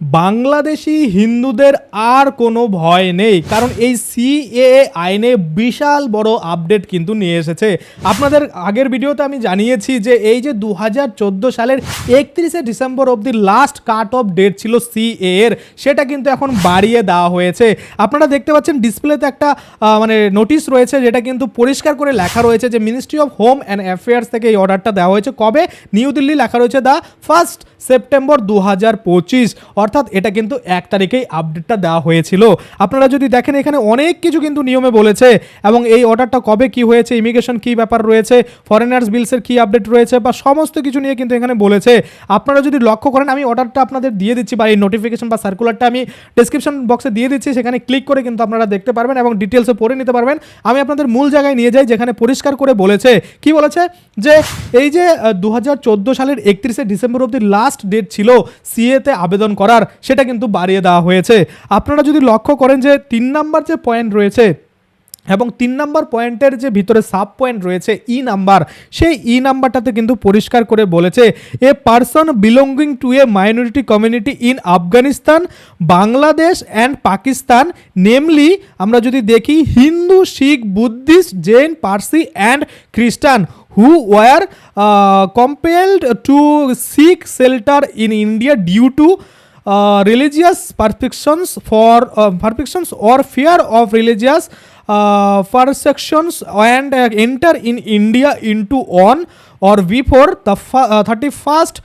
বাংলাদেশি হিন্দুদের আর কোনো ভয় নেই। কারণ এই সিএএ আইনে বিশাল বড় আপডেট কিন্তু নিয়ে এসেছে। আপনাদের আগের ভিডিওতে আমি জানিয়েছি যে এই যে দু হাজার চোদ্দ সালের একত্রিশে ডিসেম্বর অবধি লাস্ট কাট অফ ডেট ছিল সিএ এর, সেটা কিন্তু এখন বাড়িয়ে দেওয়া হয়েছে। আপনারা দেখতে পাচ্ছেন ডিসপ্লেতে একটা মানে নোটিশ রয়েছে যেটা কিন্তু পরিষ্কার করে লেখা রয়েছে যে ministry of home and affairs থেকে এই অর্ডারটা দেওয়া হয়েছে। কবে? নিউ দিল্লি লেখা রয়েছে দ্য ফার্স্ট সেপ্টেম্বর দু হাজার পঁচিশ। অর্থাৎ এটা কিন্তু এক তারিখেই আপডেটটা দেওয়া হয়েছিল। আপনারা যদি দেখেন, এখানে অনেক কিছু কিন্তু নিয়মে বলেছে এবং এই অর্ডারটা কবে কি হয়েছে ইমিগ্রেশন কি ব্যাপার রয়েছে ফরেনার্স বিলসের কি আপডেট রয়েছে বা সমস্ত কিছু নিয়ে কিন্তু এখানে বলেছে। আপনারা যদি লক্ষ্য করেন, আমি অর্ডারটা আপনাদের দিয়ে দিচ্ছি বা এই নোটিফিকেশন বা সার্কুলারটা আমি ডিসক্রিপশন বক্সে দিয়ে দিচ্ছি, সেখানে ক্লিক করে কিন্তু আপনারা দেখতে পারবেন এবং ডিটেলসে পড়ে নিতে পারবেন। আমি আপনাদের মূল জায়গায় নিয়ে যাই, যেখানে পরিষ্কার করে বলেছে। কি বলেছে? যে এই যে দু হাজার চোদ্দ সালের একত্রিশে ডিসেম্বর অবধি লাস্ট ডেট ছিল সিএতে আবেদন করার সেটা কিন্তু বাড়িয়ে দেওয়া হয়েছে। আপনারা যদি লক্ষ্য করেন যে তিন নাম্বার যে পয়েন্ট রয়েছে এবং তিন নাম্বার পয়েন্টের যে ভিতরে সাব পয়েন্ট রয়েছে ই নাম্বার সেই ই নাম্বারটাতে কিন্তু পরিষ্কার করে বলেছে a person belonging to a minority community in Afghanistan Bangladesh and Pakistan namely আমরা যদি দেখি Hindu Sikh Buddhist Jain Parsi and Christian who were compelled to to seek in India due uh, religious persecutions for uh, persecutions or fear of religious uh, persecutions and uh, enter in India into on before the fa- uh, 31st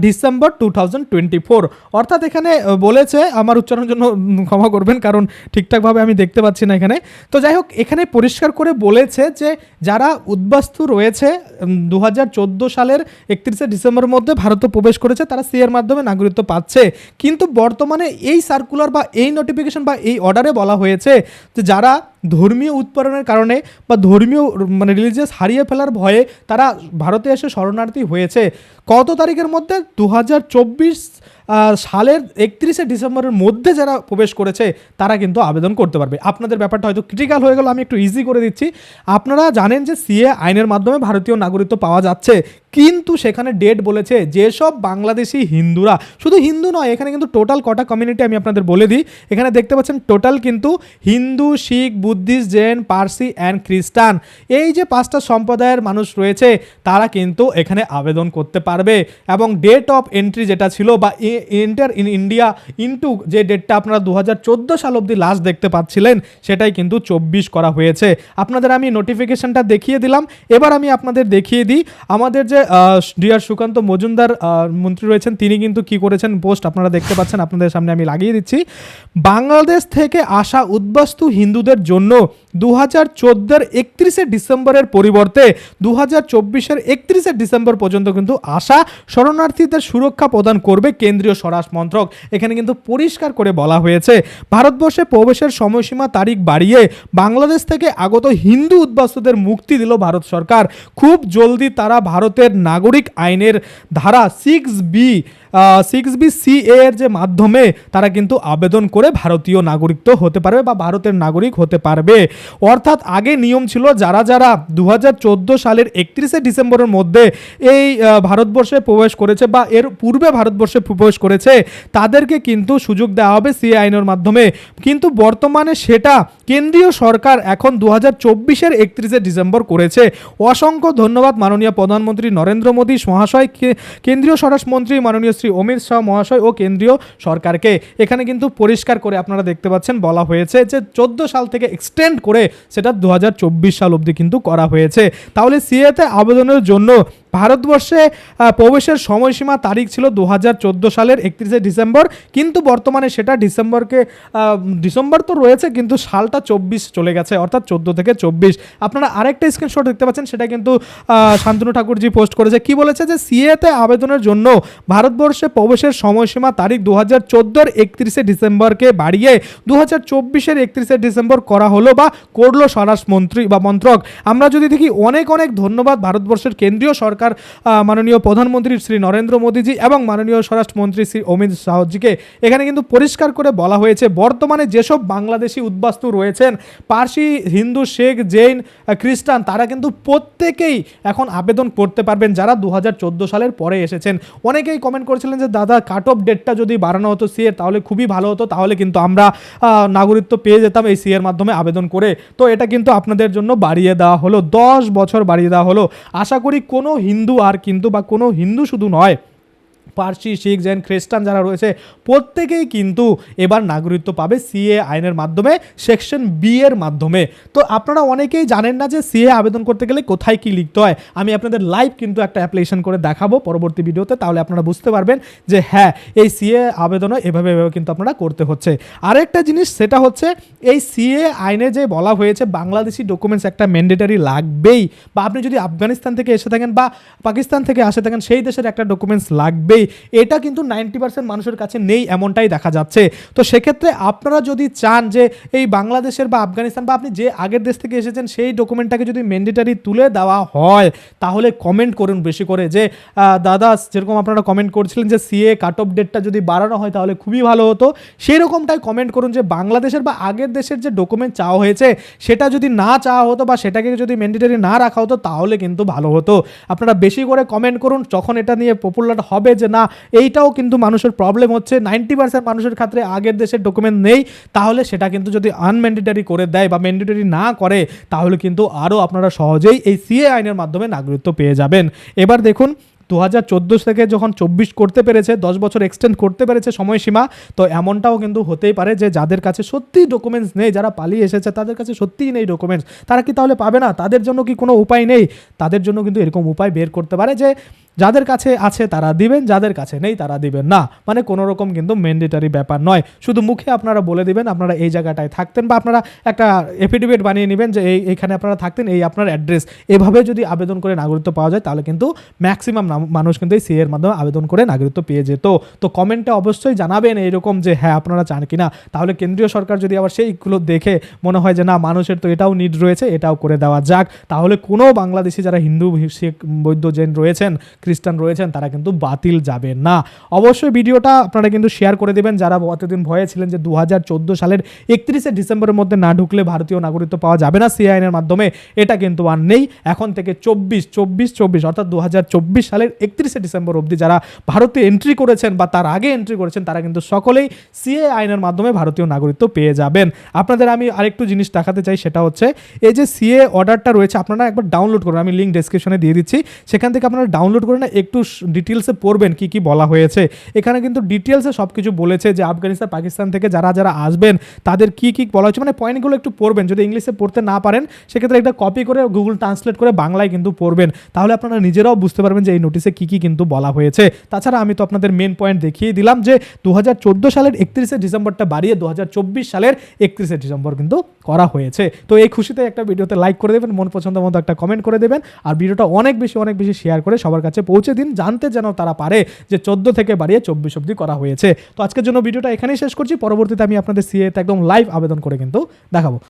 December two thousand twenty four অর্থাৎ এখানে বলেছে আমার উচ্চারণের জন্য ক্ষমা করবেন কারণ ঠিকঠাকভাবে আমি দেখতে পাচ্ছি না এখানে। তো যাই হোক এখানে পরিষ্কার করে বলেছে যে যারা উদ্বাস্তু রয়েছে দু হাজার চোদ্দ সালের একত্রিশে ডিসেম্বরের মধ্যে ভারতে প্রবেশ করেছে তারা সি এর মাধ্যমে নাগরিকত্ব পাচ্ছে। কিন্তু বর্তমানে এই সার্কুলার বা এই নোটিফিকেশন বা এই অর্ডারে বলা হয়েছে যে যারা ধর্মীয় উৎপাদনের কারণে বা ধর্মীয় মানে রিলিজিয়াস হারিয়ে ফেলার ভয়ে তারা ভারতে এসে শরণার্থী হয়েছে। কত তারিখের মধ্যে? দু হাজার চব্বিশ সালের একত্রিশে ডিসেম্বরের মধ্যে যারা প্রবেশ করেছে, তারা কিন্তু আবেদন করতে পারবে। আপনাদের ব্যাপারটা হয়তো ক্রিটিক্যাল হয়ে গেল, আমি একটু ইজি করে দিচ্ছি। আপনারা জানেন যে সিএ আইনের মাধ্যমে ভারতীয় নাগরিকত্ব পাওয়া যাচ্ছে, কিন্তু সেখানে ডেট বলেছে যেসব বাংলাদেশি হিন্দুরা, শুধু হিন্দু নয়, এখানে কিন্তু টোটাল কটা কমিউনিটি আমি আপনাদের বলে দিই। এখানে দেখতে পাচ্ছেন টোটাল কিন্তু Hindu, Sikh, Buddhist, Jain, Parsi and Christian. এই যে পাঁচটা সম্প্রদায়ের মানুষ রয়েছে, তারা কিন্তু এখানে আবেদন করতে পারবে। এবং ডেট অফ এন্ট্রি যেটা ছিল বা এন্টার ইন ইন্ডিয়া ইন্টু যে ডেটটা আপনারা দু হাজার চোদ্দ সাল অবধি লাস্ট দেখতে পাচ্ছিলেন, সেটাই কিন্তু চব্বিশ করা হয়েছে। আপনাদের আমি নোটিফিকেশনটা দেখিয়ে দিলাম। এবার আমি আপনাদের দেখিয়ে দিই, আমাদের যে ডিআর সুকান্ত মজুমদার মন্ত্রী রয়েছেন, তিনি কিন্তু কি করেছেন পোস্ট আপনারা দেখতে পাচ্ছেন, আপনাদের সামনে আমি লাগিয়ে দিচ্ছি। বাংলাদেশ থেকে আসা উদ্বাস্তু হিন্দুদের জন্য দু হাজার চোদ্দোর একত্রিশে ডিসেম্বরের পরিবর্তে দু হাজার চব্বিশের একত্রিশে ডিসেম্বর পর্যন্ত কিন্তু আসা শরণার্থীদের সুরক্ষা প্রদান করবে কেন্দ্রীয় স্বরাষ্ট্র মন্ত্রক। এখানে কিন্তু পরিষ্কার করে বলা হয়েছে, ভারতবর্ষে প্রবেশের সময়সীমা তারিখ বাড়িয়ে বাংলাদেশ থেকে আগত হিন্দু উদ্বাস্তুদের মুক্তি দিল ভারত সরকার। খুব জলদি তারা ভারতের নাগরিক আইনের ধারা six B six B C এর যে মাধ্যমে তারা কিন্তু আবেদন করে ভারতীয় নাগরিকত্ব হতে পারবে বা ভারতের নাগরিক হতে পারবে। অর্থাৎ আগে নিয়ম ছিল যারা যারা দু হাজার চোদ্দ সালের একত্রিশে ডিসেম্বরের মধ্যে এই ভারতবর্ষে প্রবেশ করেছে বা এর পূর্বে ভারতবর্ষে প্রবেশ করেছে, তাদেরকে কিন্তু সুযোগ দেওয়া হবে সি আইনের মাধ্যমে। কিন্তু বর্তমানে সেটা কেন্দ্রীয় সরকার এখন দু হাজার চব্বিশের একত্রিশে ডিসেম্বর করেছে। অসংখ্য ধন্যবাদ মাননীয় প্রধানমন্ত্রী নরেন্দ্র মোদী, মহাশয় কেন্দ্রীয় স্বরাষ্ট্রমন্ত্রী মাননীয় শ্রী অমিত শাহ, মহাশয় ও কেন্দ্রীয় সরকারকে। এখানে কিন্তু পরিষ্কার করে আপনারা দেখতে পাচ্ছেন, বলা হয়েছে যে চোদ্দ সাল থেকে এক্সটেন্ড করে সেটা দু হাজার চব্বিশ সাল অবধি কিন্তু করা হয়েছে। তাহলে সিএতে আবেদনের জন্য ভারতবর্ষে প্রবেশের সময়সীমা তারিখ ছিল দু হাজার চোদ্দ সালের একত্রিশে ডিসেম্বর। কিন্তু বর্তমানে সেটা ডিসেম্বরকে ডিসেম্বর তো রয়েছে, কিন্তু সালটা চব্বিশ চলে গেছে, অর্থাৎ চোদ্দ থেকে চব্বিশ। আপনারা আরেকটা স্ক্রিনশট দেখতে পাচ্ছেন, সেটা কিন্তু শান্তনু ঠাকুরজি পোস্ট করেছে। কি বলেছে যে, সিএতে আবেদনের জন্য ভারতবর্ষে প্রবেশের সময়সীমা তারিখ দু হাজার চোদ্দোর একত্রিশে ডিসেম্বরকে বাড়িয়ে দু হাজার চব্বিশের একত্রিশে ডিসেম্বর করা হলো বা করল স্বরাষ্ট্রমন্ত্রী বা মন্ত্রক। আমরা যদি দেখি, অনেক অনেক ধন্যবাদ ভারতবর্ষের কেন্দ্রীয় সরকার সরকার মাননীয় প্রধানমন্ত্রী শ্রী নরেন্দ্র মোদীজি এবং মাননীয় স্বরাষ্ট্রমন্ত্রী শ্রী অমিত শাহজিকে এখানে কিন্তু পরিষ্কার করে বলা হয়েছে, বর্তমানে যেসব বাংলাদেশি উদ্বাস্তু রয়েছেন, পার্সি, হিন্দু, শেখ, জৈন খ্রিস্টান, তারা কিন্তু প্রত্যেকেই এখন আবেদন করতে পারবেন যারা দু হাজার চোদ্দ সালের পরে এসেছেন। অনেকেই কমেন্ট করেছিলেন যে, দাদা কাট অফ ডেটটা যদি বাড়ানো হতো সিএর তাহলে খুবই ভালো হতো, তাহলে কিন্তু আমরা নাগরিকত্ব পেয়ে যেতাম এই সিএর মাধ্যমে আবেদন করে। তো এটা কিন্তু আপনাদের জন্য বাড়িয়ে দেওয়া হলো, দশ বছর বাড়িয়ে দেওয়া হলো। আশা করি কোনো হিন্দু আর কিন্তু বা কোনো হিন্দু শুধু নয় পার্সি, শিখ, জৈন, খ্রিস্টান যারা রয়েছে, প্রত্যেকেই কিন্তু এবার নাগরিকত্ব পাবে সিএ আইনের মাধ্যমে, সেকশন বি এর মাধ্যমে। তো আপনারা অনেকেই জানেন না যে সিএ আবেদন করতে গেলে কোথায় কি লিখতে হয়। আমি আপনাদের লাইভ কিন্তু একটা অ্যাপ্লিকেশন করে দেখাবো পরবর্তী ভিডিওতে, তাহলে আপনারা বুঝতে পারবেন যে হ্যাঁ এই সিএ আবেদনও এভাবে এভাবে কিন্তু আপনারা করতে হচ্ছে। আরেকটা জিনিস, সেটা হচ্ছে এই সিএ আইনে যে বলা হয়েছে, বাংলাদেশি ডকুমেন্টস একটা ম্যান্ডেটারি লাগবেই। বা আপনি যদি আফগানিস্তান থেকে এসে থাকেন বা পাকিস্তান থেকে আসে থাকেন, সেই দেশের একটা ডকুমেন্টস লাগবেই এটা কিন্তু নাইনটি পার্সেন্ট মানুষের কাছে নেই, এমনটাই দেখা যাচ্ছে। তো সেক্ষেত্রে আপনারা যদি চান যে এই বাংলাদেশের বা আফগানিস্তান বা আপনি যে আগের দেশ থেকে এসেছেন, সেই ডকুমেন্টটাকে যদি ম্যান্ডেটারি তুলে দেওয়া হয়, তাহলে কমেন্ট করুন বেশি করে যে দাদা, যেরকম আপনারা কমেন্ট করছিলেন যে সিএ কাট অফ ডেটটা যদি বাড়ানো হয়, তাহলে খুবই ভালো হতো। সেই রকমটাই কমেন্ট করুন যে, বাংলাদেশের বা আগের দেশের যে ডকুমেন্ট চাওয়া হয়েছে, সেটা যদি না চাওয়া হতো বা সেটাকে যদি ম্যান্ডেটারি না রাখা হতো, তাহলে কিন্তু ভালো হতো। আপনারা বেশি করে কমেন্ট করুন, যখন এটা নিয়ে পপুলার হবে যে না, এইটাও কিন্তু মানুষের প্রবলেম হচ্ছে। নাইনটি পার্সেন্ট মানুষের ক্ষেত্রে আগের দেশের ডকুমেন্ট নেই। তাহলে সেটা কিন্তু যদি আনম্যান্ডেটারি করে দেয় বা ম্যান্ডেটারি না করে, তাহলে কিন্তু আরও আপনারা সহজেই এই সিএ আইনের মাধ্যমে নাগরিকত্ব পেয়ে যাবেন। এবার দেখুন দু হাজার চোদ্দ থেকে যখন চব্বিশ করতে পেরেছে, দশ বছর এক্সটেন্ড করতে পেরেছে সময়সীমা, তো এমনটাও কিন্তু হতেই পারে যে যাদের কাছে সত্যিই ডকুমেন্টস নেই, যারা পালিয়ে এসেছে, তাদের কাছে সত্যিই নেই ডকুমেন্টস তারা কি তাহলে পাবে না? তাদের জন্য কি কোনো উপায় নেই? তাদের জন্য কিন্তু এরকম উপায় বের করতে পারে যে যাদের কাছে আছে তারা দিবেন, যাদের কাছে নেই তারা দিবেন না। মানে কোনো রকম কিন্তু ম্যান্ডেটারি ব্যাপার নয়। শুধু মুখে আপনারা বলে দিবেন, আপনারা এই জায়গাটায় থাকতেন বা আপনারা একটা এফিডেভিট বানিয়ে নেবেন যে এই এইখানে আপনারা থাকতেন, এই আপনার অ্যাড্রেস এভাবে যদি আবেদন করে নাগরিকত্ব পাওয়া যায়, তাহলে কিন্তু ম্যাক্সিমাম মানুষ কিন্তু এই সিএর মাধ্যমে আবেদন করে নাগরিকত্ব পেয়ে যেত। তো কমেন্টে অবশ্যই জানাবেন এইরকম যে হ্যাঁ আপনারা চান কিনা তাহলে কেন্দ্রীয় সরকার যদি আবার সেইগুলো দেখে মনে হয় যে, না, মানুষের তো এটাও নিড রয়েছে, এটাও করে দেওয়া যাক। তাহলে কোনো বাংলাদেশি যারা হিন্দু, শিখ বৈদ্য জৈন রয়েছেন খ্রিস্টান রয়েছেন, তারা কিন্তু বাতিল যাবে না। অবশ্যই ভিডিওটা আপনারা কিন্তু শেয়ার করে দেবেন, যারা এতদিন ভয়ে ছিলেন যে দু হাজার চোদ্দ সালের একত্রিশে ডিসেম্বরের মধ্যে না ঢুকলে ভারতীয় নাগরিকত্ব পাওয়া যাবে না সিআই আইনের মাধ্যমে, এটা কিন্তু আর নেই। এখন থেকে চব্বিশ চব্বিশ চব্বিশ, অর্থাৎ দু হাজার চব্বিশ সালের একত্রিশে ডিসেম্বর অবধি যারা ভারতে এন্ট্রি করেছেন বা তার আগে এন্ট্রি করেছেন, তারা কিন্তু সকলেই সিএ আইনের মাধ্যমে ভারতীয় নাগরিকত্ব পেয়ে যাবেন। আপনাদের আমি আরেকটু জিনিস দেখাতে চাই, সেটা হচ্ছে এই যে সিএ অর্ডারটা রয়েছে, আপনারা একবার ডাউনলোড করুন, আমি লিঙ্ক ডেসক্রিপশনে দিয়ে দিচ্ছি। সেখান থেকে আপনারা ডাউনলোড করে না, একটু ডিটেলসে পড়বেন কি কি বলা হয়েছে। এখানে কিন্তু ডিটেলসে সব কিছু বলেছে যে আফগানিস্তান, পাকিস্তান থেকে যারা যারা আসবেন, তাদের কি কি বলা হয়েছে। মানে পয়েন্টগুলো একটু পড়বেন, যদি ইংলিশে পড়তে না পারেন, সেক্ষেত্রে একটা কপি করে গুগল ট্রান্সলেট করে বাংলায় কিন্তু পড়বেন। তাহলে আপনারা নিজেরাও বুঝতে পারবেন যে এই নোটিশে কি কি কিন্তু বলা হয়েছে। তাছাড়া আমি তো আপনাদের মেন পয়েন্ট দেখিয়ে দিলাম যে দু হাজার চোদ্দ সালের একত্রিশে ডিসেম্বরটা বাড়িয়ে দু হাজার চব্বিশ সালের একত্রিশে ডিসেম্বর কিন্তু করা হয়েছে। তো এই খুশিতে একটা ভিডিওতে লাইক করে দেবেন, মন পছন্দ মতো একটা কমেন্ট করে দেবেন, আর ভিডিওটা অনেক বেশি অনেক বেশি শেয়ার করে সবার কাছে পৌঁছে দিন, জানতে যেন তারা পারে যে চোদ্দ থেকে বাড়িয়ে চব্বিশ অব্দি করা হয়েছে। তো আজকের জন্য ভিডিওটা এখানেই শেষ করছি। পরবর্তীতে আমি আপনাদের সিএতে একদম লাইভ আবেদন করে কিন্তু দেখাবো।